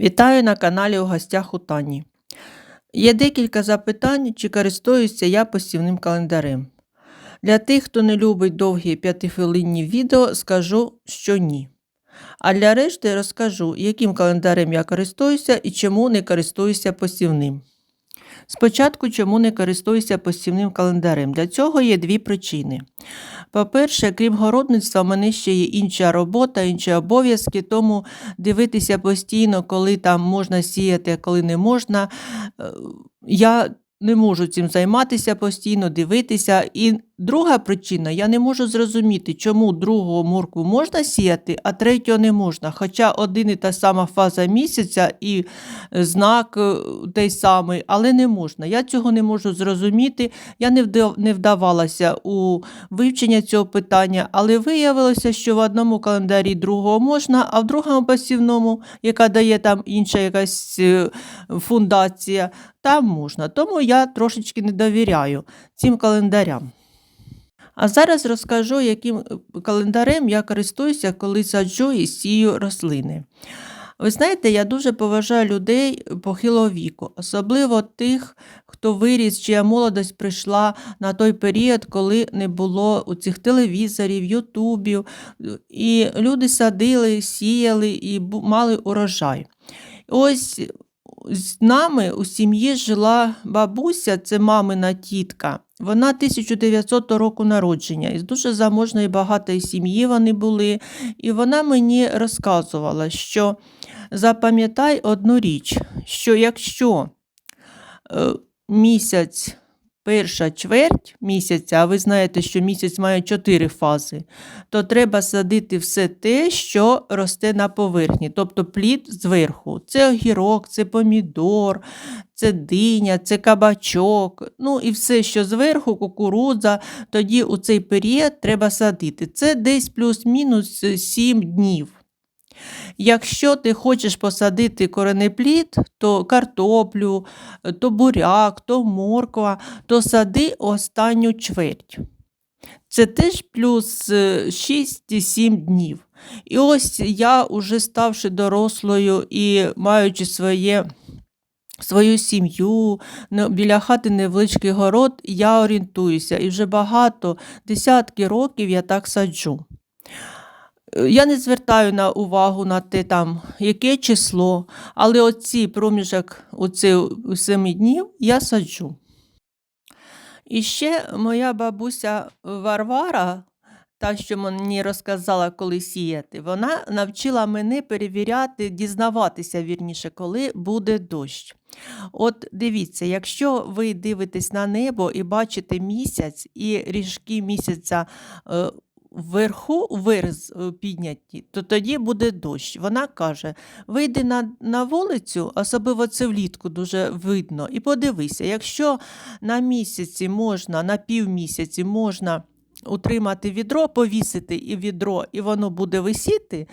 Вітаю на каналі у гостях у Тані. Є декілька запитань, чи користуюся я постівним календарем. Для тих, хто не любить довгі п'ятихвилинні відео, скажу, що ні. А для решти розкажу, яким календарем я користуюся і чому не користуюся постівним. Спочатку, чому не користуюся постівним календарем. Для цього є дві причини. По-перше, крім городництва, в мене ще є інша робота, інші обов'язки, тому дивитися постійно, коли там можна сіяти, а коли не можна. е, Я не можу цим займатися постійно, дивитися. І друга причина, я не можу зрозуміти, чому другого моркву можна сіяти, а третього не можна. Хоча один і та сама фаза місяця і е, знак е, той самий, але не можна. Я цього не можу зрозуміти. Я не вдавалася у вивчення цього питання, але виявилося, що в одному календарі другого можна, а в другому посівному, яка дає там інша якась е, фундація, там можна. Тому я трошечки не довіряю цим календарям. А зараз розкажу, яким е, календарем я користуюся, коли саджу і сію рослини. Ви знаєте, я дуже поважаю людей похилого віку, особливо тих, хто виріс, чия молодость прийшла на той період, коли не було у цих телевізорів, ютубів, і люди садили, сіяли і мали урожай. Ось з нами у сім'ї жила бабуся, це мамина тітка. Вона 1900 року народження, із дуже заможної багатої сім'ї вони були. І вона мені розказувала, що запам'ятай одну річ, що якщо е, місяць, перша чверть місяця, а ви знаєте, що місяць має чотири фази, то треба садити все те, що росте на поверхні, тобто плід зверху. Це огірок, це помідор, це диня, це кабачок, ну і все, що зверху, кукурудза, тоді у цей період треба садити. Це десь плюс-мінус 7 днів. Якщо ти хочеш посадити коренеплід, то картоплю, то буряк, то морква, то сади останню чверть. Це теж плюс е, 6-7 днів. І ось я, уже ставши дорослою і маючи своє, свою сім'ю, біля хати невеличкий город, я орієнтуюся. І вже багато, десятки років я так саджу. Я не звертаю на увагу на те, там, яке число, але оці проміжок оці семи днів я саджу. І ще моя бабуся Варвара, та, що мені розказала, коли сіяти, вона навчила мене перевіряти, дізнаватися вірніше, коли буде дощ. От дивіться, якщо ви дивитесь на небо і бачите місяць, і ріжки місяця е, вверху вираз е, підняті, то тоді буде дощ. Вона каже: вийди на, на вулицю, особливо це влітку дуже видно, і подивися, якщо на місяці можна, на півмісяці можна утримати відро, повісити і відро, і воно буде висіти,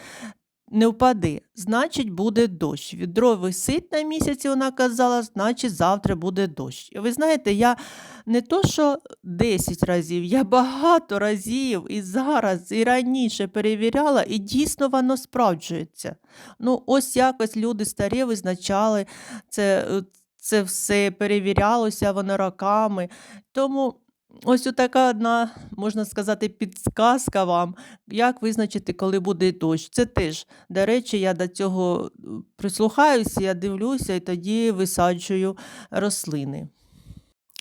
не впаде, значить буде дощ. Відро висить на місяці, вона казала, значить завтра буде дощ. І ви знаєте, я не то, що 10 разів, я багато разів і зараз, і раніше перевіряла, і дійсно воно справджується. Ну, ось якось люди старі визначали це, е, це все, перевірялося воно роками. Тому ось така одна, можна сказати, підсказка вам, як визначити, коли буде дощ. Це теж, до речі, я до цього е, прислухаюся, я дивлюся і тоді висаджую рослини.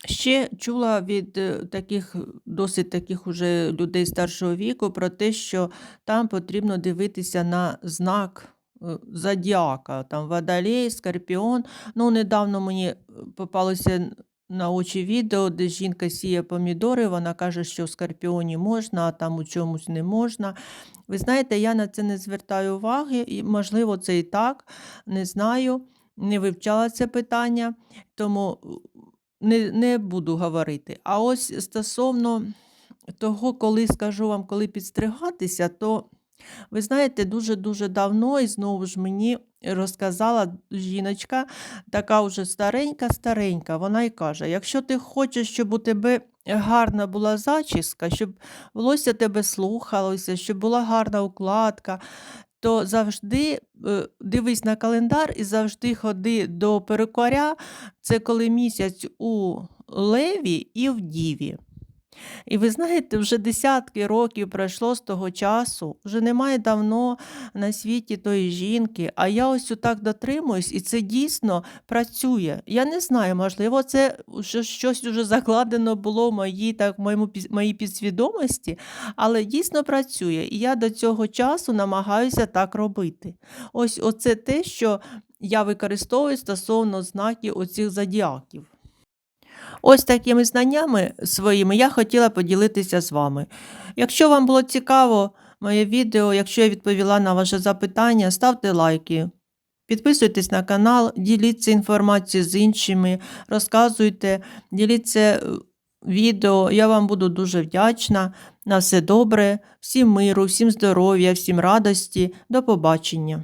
Ще чула від е, таких досить таких уже людей старшого віку про те, що там потрібно дивитися на знак е, зодіака, там водолей, скорпіон. Ну, недавно мені попалося на очі відео, де жінка сіє помідори, вона каже, що в скорпіоні можна, а там у чомусь не можна. Ви знаєте, я на це не звертаю уваги, і, можливо, це і так, не знаю, не вивчала це питання, тому е, не, не буду говорити. А ось стосовно того, коли скажу вам, коли підстригатися, то ви знаєте, дуже-дуже давно і знову ж мені розказала жіночка, така вже старенька-старенька, вона й каже: якщо ти хочеш, щоб у тебе гарна була зачіска, щоб волосся тебе слухалося, щоб була гарна укладка, то завжди е, дивись на календар і завжди ходи до перукаря. Це коли місяць у леві і в діві. І ви знаєте, вже десятки років пройшло з того часу, вже немає давно на світі тої жінки, а я ось отак дотримуюсь, і це дійсно працює. Я не знаю, можливо, це щось уже закладено було в моїй, так, в моєму, моїй підсвідомості, але дійсно працює. І я до цього часу намагаюся так робити. Ось оце те, що я використовую стосовно знаків оцих зодіаків. Ось такими знаннями своїми я хотіла поділитися з вами. Якщо вам було цікаво моє відео, якщо я відповіла на ваше запитання, ставте лайки. Підписуйтесь на канал, діліться інформацією з іншими, розказуйте, діліться е, відео. Я вам буду дуже вдячна. На все добре, всім миру, всім здоров'я, всім радості. До побачення.